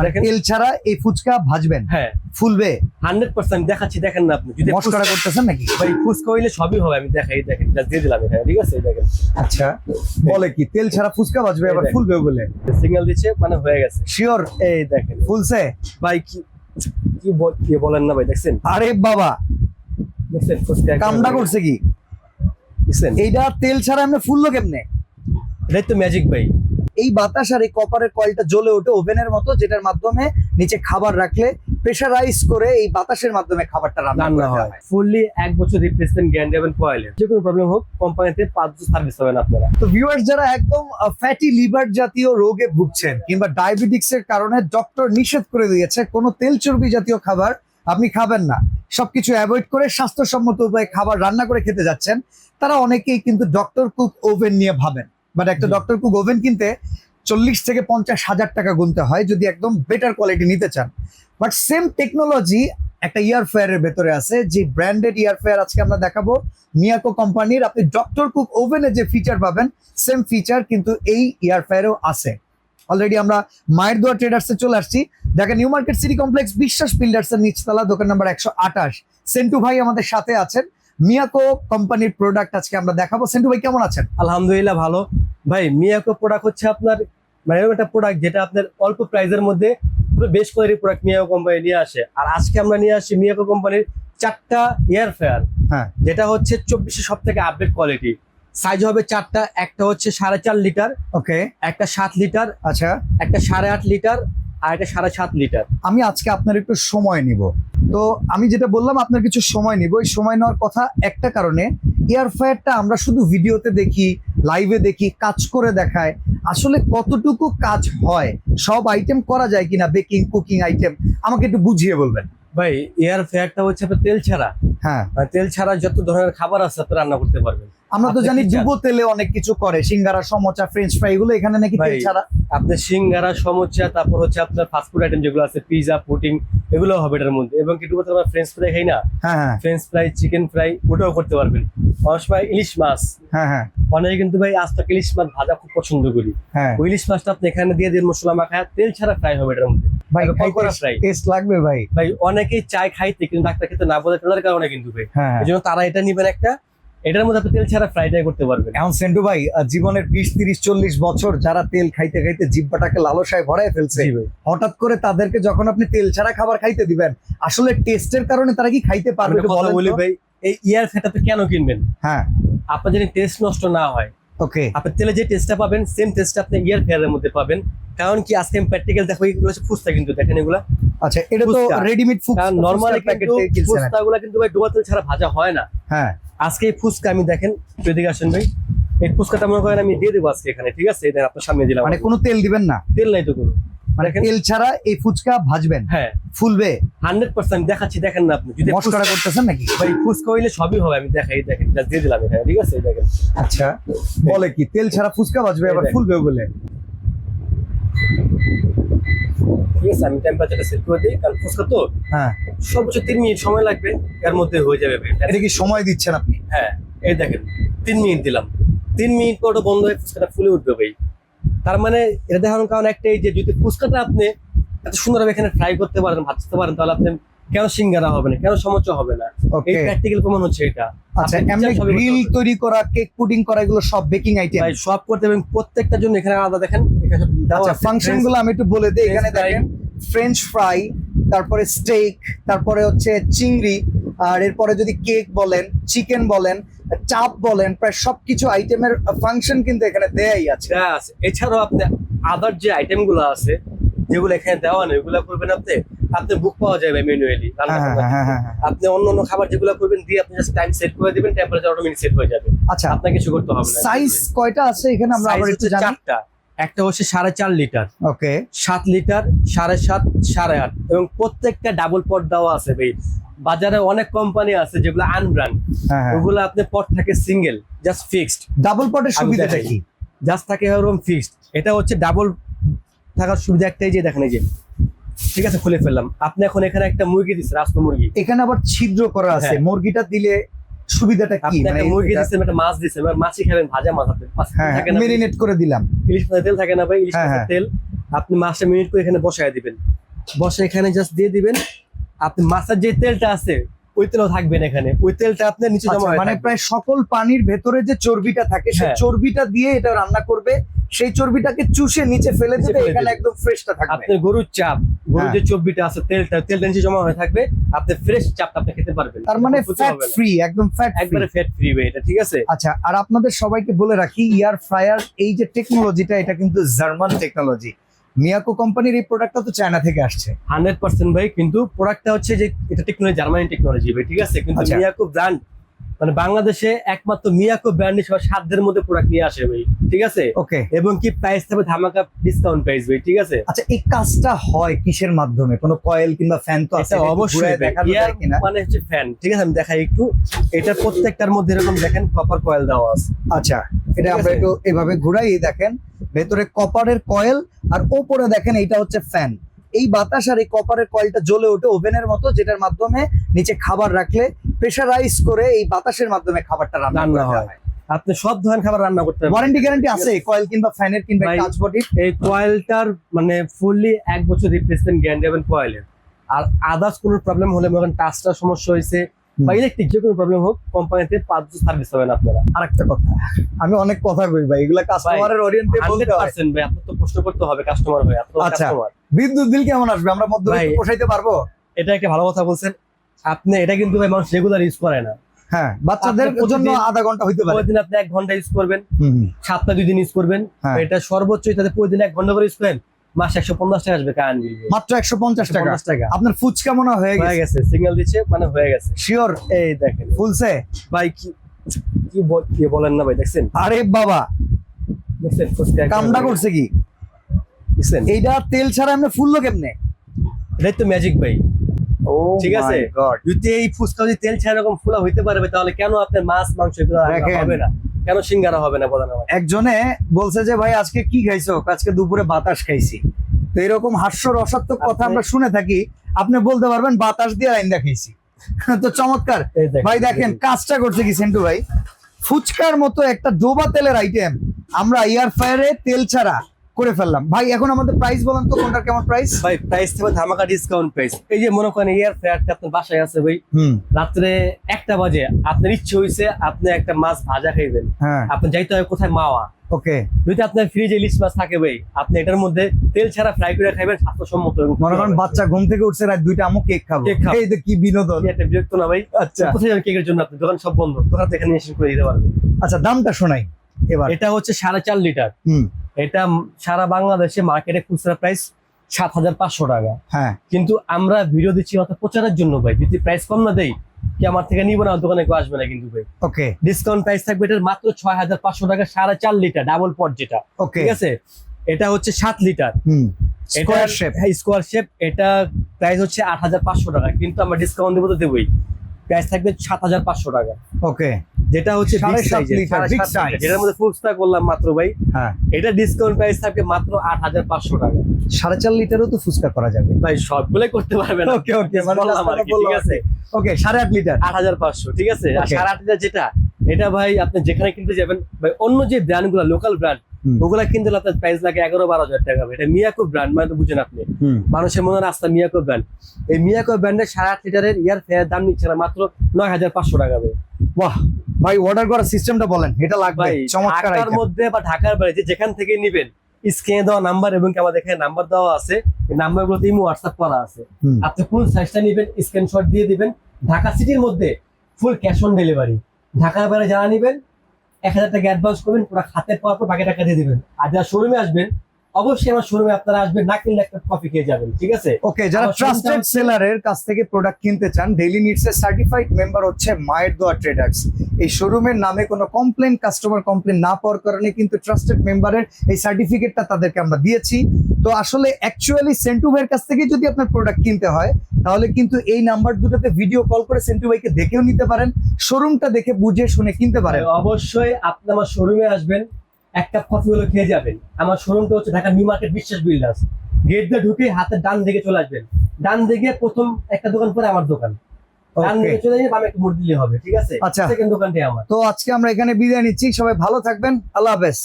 মানে তেল ছাড়া এই ফুচকা ভাজবেন। হ্যাঁ। ফুলবে। হান্ড্রেড পার্সেন্ট দেখাচ্ছি দেখেন না আপনি। যদি ফুচকা- করতেছেন নাকি? ভাই ফুচকা হইলে সবই হবে আমি দেখাই দেখেন just দিয়ে দিলাম এখানে ঠিক আছে? এই দেখেন। আচ্ছা বলে কি তেল ছাড়া ফুচকা ভাজবে আবার। ফুলবে বলে? সিগন্যাল দিচ্ছে মানে হয়ে গেছে। শিওর এই দেখেন। ফুলছে? ভাই কি কি বল- কি বলেন না ভাই দেখছেন? আরে বাবা! দেখছেন ফুচকা কামটা করছে কি? দেখছেন? এইটা তেল ছাড়া এমনি ফুললো কেমনে? এটাই তো ম্যাজিক ভাই। এই বাতাস আর এই কপারের কয়েলটা জ্বলে ওঠে ওভেনের মতো যেটার মাধ্যমে নিচে খাবার রাখলে প্রেশারাইজ করে এই বাতাসের মাধ্যমে খাবারটা রান্না হয়। ফুললি এক বছর রিপ্লেসমেন্ট গ্যারান্টি এবং কয়েলের যে কোনো প্রবলেম হোক কোম্পানিতে পাঁচ বছর সার্ভিস হবেন আপনারা। তো ভিউয়ার্স যারা একদম ফ্যাটি লিভার জাতীয় রোগে ভুগছেন কিংবা ডায়াবেটিক্স এর কারণে ডক্টর নিষেধ করে দিয়েছে কোনো তেল চর্বি জাতীয় খাবার আপনি খাবেন না। সবকিছু অ্যাভয়েড করে স্বাস্থ্যসম্মত উপায়ে খাবার রান্না করে খেতে যাচ্ছেন তারা অনেকেই কিন্তু ডক্টর কুক ওভেন নিয়ে ভাবেন। বাট একটা ডক্টর কুক ওভেন কিনতে চল্লিশ থেকে পঞ্চাশ হাজার টাকা গুনতে হয় যদি একদম বেটার কোয়ালিটি নিতে চান। বাট সেম টেকনোলজি একটা ইয়ার ফেয়ারের ভেতরে আছে যে ব্র্যান্ডেড ইয়ার ফেয়ার আজকে আমরা দেখাবো। মিয়াকো কোম্পানির আপনি ডক্টর কুক ওভেনে যে ফিচার পাবেন সেম ফিচার কিন্তু এই ইয়ার ফেয়ারেও আছে। অলরেডি আমরা মায়ের দোয়া ট্রেডার্সে চলে আসছি। Dhaka new market city complex Biswas builders এর নিচতলা দোকান নাম্বার একশো আঠাশ। সেন্টু ভাই আমাদের সাথে আছেন। মিয়াকো কোম্পানির প্রোডাক্ট আজকে আমরা দেখাবো। সেন্টু ভাই কেমন আছেন? আলহামদুলিল্লাহ ভালো। ভাই মিয়াকো প্রোডাক্ট হচ্ছে আপনার মানে একটা প্রোডাক্ট যেটা আপনার অল্প প্রাইসের মধ্যে বেস্ট কোয়ালিটির প্রোডাক্ট মিয়াকো কোম্পানি নিয়ে আসে। আর আজকে আমরা নিয়ে আসি মিয়াকো কোম্পানির চারটা এয়ার ফেয়ার হ্যাঁ। যেটা হচ্ছে চব্বিশে সব থেকে আপডেট কোয়ালিটি সাইজ হবে চারটা একটা হচ্ছে সাড়ে চার লিটার ওকে একটা সাত লিটার আচ্ছা। একটা সাড়ে আট লিটার আর একটা সাড়ে সাত লিটার। আমি আজকে আপনার একটু সময় নিব। তো আমি যেটা বললাম আপনার কিছু সময় নিব। এই সময় নেওয়ার কথা একটা কারণে এয়ার ফায়ারটা আমরা শুধু ভিডিওতে দেখি লাইভে দেখি কাজ করে দেখায়। আসলে কতটুকু কাজ হয় সব আইটেম করা যায় কিনা বেকিং কুকিং আইটেম আমাকে একটু বুঝিয়ে বলবেন। ভাই এয়ার ফেয়ারটা হচ্ছে আপনার তেল ছাড়া। হ্যাঁ। তেল ছাড়া যত ধরনের খাবার আছে আপনি রান্না করতে পারবেন। আমরা তো জানি কি? ডুবো তেলে অনেক কিছু করে সিঙ্গারা সমোচা ফ্রেঞ্চ ফ্রাই এগুলো এখানে নাকি তেল ছাড়া? আপনার সিঙ্গারা সমোচা তারপর হচ্ছে আপনার ফাস্টফুড আইটেম যেগুলো আছে পিজা পুটিং এগুলো হবে এটার মধ্যে। এবং কিছু বলতে আমরা ফ্রেঞ্চ ফ্রাই খাই না? হ্যাঁ হ্যাঁ। ফ্রেঞ্চ ফ্রাই চিকেন ফ্রাই ওটাও করতে পারবেন। অনেক সময় ইলিশ মাছ। হ্যাঁ হ্যাঁ। অনেকে কিন্তু ভাই আজ তক ইলিশ মাছ ভাজা খুব পছন্দ করি। হ্যাঁ। ওই ইলিশ মাছটা আপনি এখানে দিয়ে দিন মশলা মাখায় তেল ছাড়া ফ্রাই হবে এটার মধ্যে। ভাই টেস্ট লাগবে ভাই। ভাই অনেকেই চায় খাইতে কিন্তু ডাক্তার খেতে না বলে ফেলার কারণে কিন্তু ভাই। হ্যাঁ হ্যাঁ। এই জন্য তারা এটা নিবেন একটা এটার মধ্যে আপনি তেল ছাড়া ফ্রাইটাই করতে পারবেন। এখন সেন্টু ভাই জীবনের বিশ তিরিশ চল্লিশ বছর যারা তেল খাইতে খাইতে জিব্বাটাকে লালসায় ভরায় ফেলছে হঠাৎ করে তাদেরকে যখন আপনি তেল ছাড়া খাবার খাইতে দিবেন আসলে টেস্টের কারণে তারা কি খাইতে পারবে কথা বলি ভাই এই ইয়ার ফেটাতে কেন কিনবেন? হ্যাঁ। আপনার যদি টেস্ট নষ্ট না হয় ওকে আপনি তেলে যে টেস্টটা পাবেন সেম টেস্টটা আপনি ইয়ার ফেয়ারের মধ্যে পাবেন। কারণ কি আজকে আমি প্র্যাকটিক্যাল দেখো এগুলো হচ্ছে ফুচকা কিন্তু দেখেন এগুলো। আচ্ছা এটা তো রেডিমেড কারণ নর্মালি কিন্তু ফুচকাগুলো কিন্তু ভাই ডোবা তেল ছাড়া ভাজা হয় না। হ্যাঁ। আজকে এই ফুচকা আমি দেখেন যদি আসেন ভাই। এই ফুচকাটা মনে করেন আমি দিয়ে দেবো আজকে এখানে ঠিক আছে? দেখেন আপনার সামনে দিলাম। মানে কোনো তেল দিবেন না? তেল নাই তো কোনো। মানে তেল ছাড়া এই ফুচকা ভাজবেন? হ্যাঁ। ফুলবে? হান্ড্রেড পার্সেন্ট দেখাচ্ছি দেখেন না আপনি যদি ফুচকা- করতেছেন নাকি? ভাই ফুচকা হইলে সবই হবে আমি দেখাই দেখেন just দিয়ে দিলাম এখানে ঠিক আছে? এই দেখেন। আচ্ছা বলে কি তেল ছাড়া ফুচকা ভাজবে আবার। ফুলবে বলে? ঠিক আছে আমি টেম্পারেচারটা সেট করে দিই কারণ ফুচকা তো হ্যাঁ। সর্বোচ্চ তিন মিনিট সময় লাগবে এর মধ্যে হয়ে যাবে এটা কি সময় দিচ্ছেন আপনি? হ্যাঁ এই দেখেন তিন মিনিট দিলাম। তিন মিনিট পর বন্ধ হয়ে ফুচকাটা ফুলে উঠবে ভাই। তার মানে এটা দেখানোর কারণ একটাই যে যদি ফুচকাটা আপনি এত সুন্দরভাবে এখানে ফ্রাই করতে পারেন ভাজতে পারেন তাহলে আপনি কেন সিঙ্গারা হবে না কেন সমস্যা হবে না? এই প্র্যাকটিক্যাল প্রমাণ হচ্ছে এটা। আচ্ছা এমনি গ্রিল তৈরি করা কেক পুডিং করা এগুলো সব বেকিং আইটেম ভাই সব করতে এবং প্রত্যেকটার জন্য এখানে আলাদা দেখেন আচ্ছা আছে। ফাংশনগুলো আমি একটু বলে দিই। এখানে দেখেন ফ্রেঞ্চ ফ্রাই তারপরে স্টেক তারপরে হচ্ছে চিংড়ি আর এরপরে যদি কেক বলেন চিকেন বলেন চাপ বলেন প্রায় সবকিছু আইটেমের ফাংশন কিন্তু এখানে দেয়াই আছে। আছে। এছাড়াও আপনি আদার যে আইটেমগুলো আছে যেগুলো এখানে দেওয়া নেই ওগুলো করবেন আপনি আপনি বুক পাওয়া যাবে ম্যানুয়ালি হ্যাঁ হ্যাঁ হ্যাঁ। আপনি অন্য অন্য খাবার যেগুলো করবেন দিয়ে আপনি জাস্ট টাইম সেট করে দিবেন টেম্পারেচার অটোমেটিক সেট হয়ে যাবে। আচ্ছা। আপনাকে কিছু করতে হবে না। সাইজ কয়টা আছে এখানে আমরা আবার একটু জানি। চারটা। একটা হচ্ছে সাড়ে চার লিটার। ওকে। সাত লিটার সাড়ে সাত সাড়ে আট এবং প্রত্যেকটা ডাবল পট দেওয়া আছে ভাই। বাজারে অনেক কোম্পানি আছে যেগুলো আনব্র্যান্ড হ্যাঁ ওগুলো আপনি পট থাকে সিঙ্গেল জাস্ট ফিক্সড ডাবল পটের সুবিধাটা কি? জাস্ট থাকে ওরকম ফিক্সড এটা হচ্ছে ডাবল থাকার সুবিধা একটাই যে দেখেন এই যে। ঠিক আছে খুলে ফেললাম। আপনি এখন এখানে একটা মুরগি দিচ্ছেন রাস্ত মুরগি। এখানে আবার ছিদ্র করা আছে। হ্যাঁ। মুরগিটা দিলে সুবিধাটা কি? মানে মুরগি দিচ্ছেন একটা মাছ এবার মাছই খাবেন ভাজা মাছ আপনি। হ্যাঁ থাকে না মেরিনেট করে দিলাম। ইলিশ মাছের তেল থাকে না ভাই ইলিশ হ্যাঁ, মাছের হ্যাঁ। তেল। আপনি মাছটা মিনিট করে এখানে বসায় দিবেন। বসে এখানে জাস্ট দিয়ে দিবেন। আপনি মাছের যে তেলটা আছে ওই তেলও থাকবেন এখানে। ওই তেলটা আপনার নিচে জমা আচ্ছা, মানে প্রায় সকল পানির ভেতরে যে চর্বিটা থাকে সেই হ্যাঁ। চর্বিটা দিয়ে এটা রান্না করবে। সেই চর্বিটাকে চুষে নিচে ফেলে দেবে এখানে। একদম ফ্রেশটা থাকবে। আপনার গরুর চাপ হ্যাঁ। যে চর্বিটা আছে তেলটা তেলটা নিচে জমা হয়ে থাকবে আপনি ফ্রেশ চাপটা আপনি খেতে পারবেন। তার মানে ফ্যাট ফ্রি একদম ফ্যাট একবারে ফ্যাট ফ্রি এটা ঠিক আছে? আচ্ছা আর আপনাদের সবাইকে বলে রাখি ইয়ার ফ্রায়ার এই যে টেকনোলজিটা এটা কিন্তু জার্মান টেকনোলজি মিয়াকো কোম্পানির এই প্রোডাক্টটা তো চায়না থেকে আসছে। হান্ড্রেড পার্সেন্ট ভাই কিন্তু প্রোডাক্টটা হচ্ছে যে এটা টেকনোলজি জার্মানি টেকনোলজি ভাই ঠিক আছে? কিন্তু আচ্ছা। মিয়াকো ব্র্যান্ড মানে বাংলাদেশে একমাত্র মিয়াকো ব্র্যান্ড সবার সাধ্যের মধ্যে প্রোডাক্ট নিয়ে আসে ভাই ঠিক আছে? ওকে। এবং কি প্রাইস থাকবে ধামাকা ডিসকাউন্ট প্রাইস ভাই ঠিক আছে? আচ্ছা এই কাজটা হয় কিসের মাধ্যমে? কোনো কয়েল কিংবা ফ্যান তো আছে অবশ্যই মানে হচ্ছে ফ্যান ঠিক আছে? আমি দেখাই একটু। এটা প্রত্যেকটার মধ্যে এরকম দেখেন কপার কয়েল দেওয়া আছে। আচ্ছা এটা আমরা একটু এভাবে ঘুরাই দেখেন। ভেতরে কপারের কয়েল আর ওপরে দেখেন এটা হচ্ছে ফ্যান এই বাতাস আর এই কপারের কয়েলটা জ্বলে ওঠে ওভেনের মতো যেটার মাধ্যমে নিচে খাবার রাখলে প্রেসারাইজ করে এই বাতাসের মাধ্যমে খাবারটা রান্না হয়। আপনি সব ধরনের খাবার রান্না করতে পারবেন। ওয়ারেন্টি গ্যারান্টি আছে কয়েল কিংবা ফ্যানের কিংবা টাচ বডি এই কয়েলটার মানে ফুললি এক বছর রিপ্লেসমেন্ট গ্যারান্টি পাবেন কয়েলের আর আদার্স কোনো প্রবলেম হলে মনে করেন টাচটা সমস্যা হয়েছে বা ইলেকট্রিক যে কোনো প্রবলেম হোক কোম্পানিতে পাঁচ বছর সার্ভিস পাবেন আপনারা। আরেকটা কথা আমি অনেক কথা কই ভাই এগুলা কাস্টমারের ওরিয়েন্টে বলতে পার্সেন্ট ভাই আপনার তো প্রশ্ন করতে হবে কাস্টমার হয়ে আচ্ছা। কাস্টমার বিদ্যুৎ বিল কেমন আসবে? আমরা মধ্যবিত্ত পোষাইতে পারব? এটা একটা ভালো কথা বলছেন। আপনি এটা কিন্তু ভাই মানুষ রেগুলার ইউজ করে না। হ্যাঁ বাচ্চাদের জন্য আধা ঘণ্টা হইতে পারে। প্রতিদিন আপনি এক ঘণ্টা ইউজ করবেন হুম, হুম। দুই দিন ইউজ করবেন। হ্যাঁ। এটা সর্বোচ্চ প্রতিদিন এক ঘণ্টা করে ইউজ করেন মাসে একশো পঞ্চাশ টাকা আসবে মাত্র একশো পঞ্চাশ টাকা। টাকা। আপনার ফুচকা মনে হয়ে গেছে? গেছে সিগন্যাল দিচ্ছে মানে হয়ে গেছে। শিওর এই দেখেন। ফুলছে? ভাই কি কি বল- কি বলেন না ভাই দেখছেন? আরে বাবা! দেখছেন ফুচকা কামটা করছে কি? দেখছেন? এইটা তেল ছাড়া ফুললো কেমনে? এটাই তো ম্যাজিক ভাই। ঠিক আছে? যদি এই ফুচকা যদি তেল ছাড়া এরকম ফুলা হইতে পারবে তাহলে কেন আপনার মাছ মাংস এগুলো হবে না? কেন সিঙ্গারা হবে না বলেন একজনে বলছে যে ভাই আজকে কি খাইছো? আজকে দুপুরে বাতাস খাইছি। তো এরকম হাস্য রসাত্মক কথা আপনি- আমরা শুনে থাকি। আপনি বলতে পারবেন বাতাস দিয়ে আইন্দা দেখাইছি তো চমৎকার। ভাই দেখেন কাজটা করছে কি সেন্টু ভাই? ফুচকার মতো একটা ডোবা তেলের আইটেম আমরা এয়ার ফায়ারে তেল ছাড়া করে ফেললাম। ভাই এখন আমাদের প্রাইস বলেন তো কোনটার কেমন প্রাইস ভাই প্রাইস থাকবে ধামাকা ডিসকাউন্ট প্রাইস এই যে মনে করেন এয়ার ফেয়ারটা আপনার বাসায় আছে ভাই হুম। রাত্রে একটা বাজে আপনার ইচ্ছে হয়েছে আপনি একটা মাছ ভাজা খাইবেন হ্যাঁ। আপনি যাইতে হবে কোথায়? মাওয়া। ওকে। যদি আপনার ফ্রিজে ইলিশ মাছ থাকে ভাই আপনি এটার মধ্যে তেল ছাড়া ফ্রাই করে খাইবেন স্বাস্থ্যসম্মত মনে করেন বাচ্চা ঘুম থেকে উঠছে রাত দুইটা আমু কেক খাব। এই তো কি বিনোদন। একটা বিরক্ত না ভাই? আচ্ছা। কোথায় যাবেন কেকের জন্য আপনি দোকান সব বন্ধ। দোকান থেকে এখানে এসে করে দিতে পারবেন। আচ্ছা দামটা শোনাই এবার। এটা হচ্ছে সাড়ে চার লিটার। হুম। এটা সারা বাংলাদেশে মার্কেটে খুচরা প্রাইস সাত হাজার পাঁচশো টাকা। হ্যাঁ। কিন্তু আমরা ভিডিও দিচ্ছি মাত্র প্রচারের জন্য ভাই। যদি প্রাইস কম না দেয় কি আমার থেকে নিবো না? দোকানে কেউ আসবে না কিন্তু ভাই। ওকে ডিসকাউন্ট প্রাইস থাকবে এটার মাত্র ছয় হাজার পাঁচশো টাকা সাড়ে চার লিটার ডাবল পট যেটা। ঠিক আছে? এটা হচ্ছে সাত লিটার স্কোয়ার শেপ হ্যাঁ স্কোয়ার শেপ এটা প্রাইস হচ্ছে আট হাজার পাঁচশো টাকা। কিন্তু আমরা ডিসকাউন্ট দেবো তো দেবোই। প্রাইস থাকবে সাত হাজার পাঁচশো টাকা। ওকে যেটা হচ্ছে size। যেটার মধ্যে ফুলস্টা করলাম মাত্র ভাই। হ্যাঁ। এটা ডিসকাউন্ট প্রাইস থাকবে মাত্র আট হাজার পাঁচশো টাকা। সাড়ে চার লিটারও তো ফুচকা করা যাবে। ভাই সবগুলোই করতে পারবে না। ওকে ওকে কি, ঠিক আছে? ওকে সাড়ে আট লিটার। আট হাজার পাঁচশো ঠিক আছে? সাড়ে আট লিটার যেটা এটা ভাই আপনি যেখানে কিনতে যাবেন ভাই অন্য যে ব্র্যান্ডগুলো লোকাল ব্র্যান্ড। ওগুলা কিনতে আপনার প্রাইস লাগে এগারো বারো হাজার টাকা। এটা মিয়াকো ব্র্যান্ড মানে তো বুঝেন আপনি। মানুষের মনে রাস্তা মিয়াকো ব্র্যান্ড এই মিয়াকো ব্র্যান্ডের সাড়ে আট লিটারের ইয়ার ফেয়ার দাম নিচ্ছে না মাত্র নয় হাজার পাঁচশো টাকা বাহ! ভাই অর্ডার করার সিস্টেমটা বলেন এটা লাগবে। চমৎকার ঢাকার মধ্যে বা ঢাকার বাইরে যেখান থেকে নিবেন স্ক্রিনে দেওয়া নাম্বার এবং আমাদের এখানে নাম্বার দেওয়া আছে এই নাম্বার নাম্বারগুলোতে ইমো হোয়াটসঅ্যাপ করা আছে। আপনি ফুল সাইজটা নিবেন স্ক্রিনশট দিয়ে দিবেন। ঢাকা সিটির মধ্যে ফুল ক্যাশ অন ডেলিভারি ঢাকার বাইরে যারা নিবেন এক হাজার টাকা অ্যাডভান্স করবেন, পুরো হাতে পাওয়ার পর বাকি টাকা দিয়ে দেবেন। আর যারা শোরুমে আসবেন অবশ্যই আমার শোরুমে আপনারা আসবেন না কিনলে একটা কফি খেয়ে যাবেন ঠিক আছে? ওকে যারা ট্রাস্টেড সেলারের কাছ থেকে প্রোডাক্ট কিনতে চান ডেইলি নিডস এর সার্টিফাইড মেম্বার হচ্ছে মায়ের দোয়া ট্রেডার্স এই শোরুমের নামে কোনো কমপ্লেন কাস্টমার কমপ্লেন না পাওয়ার কারণে কিন্তু ট্রাস্টেড মেম্বারের এই সার্টিফিকেটটা তাদেরকে আমরা দিয়েছি। তো আসলে অ্যাকচুয়ালি সেন্টু ভাইয়ের কাছ থেকে যদি আপনার প্রোডাক্ট কিনতে হয় তাহলে কিন্তু এই নাম্বার দুটোতে ভিডিও কল করে সেন্টু ভাইকে দেখেও নিতে পারেন শোরুমটা দেখে বুঝে শুনে কিনতে পারেন। অবশ্যই আপনি আমার শোরুমে আসবেন এক কাপ কফি হলো খেয়ে যাবেন। আমার শোরুমটা হচ্ছে Dhaka new market Biswas builders gate দিয়ে ঢুকে হাতে ডান দিকে চলে আসবেন। ডান দিকে প্রথম একটা দোকান পরে আমার দোকান। হবে ঠিক আছে? আচ্ছা। সেকেন্ড দোকানটাই আমার। তো আজকে আমরা এখানে বিদায় নিচ্ছি সবাই ভালো থাকবেন আল্লাহ হাফেজ।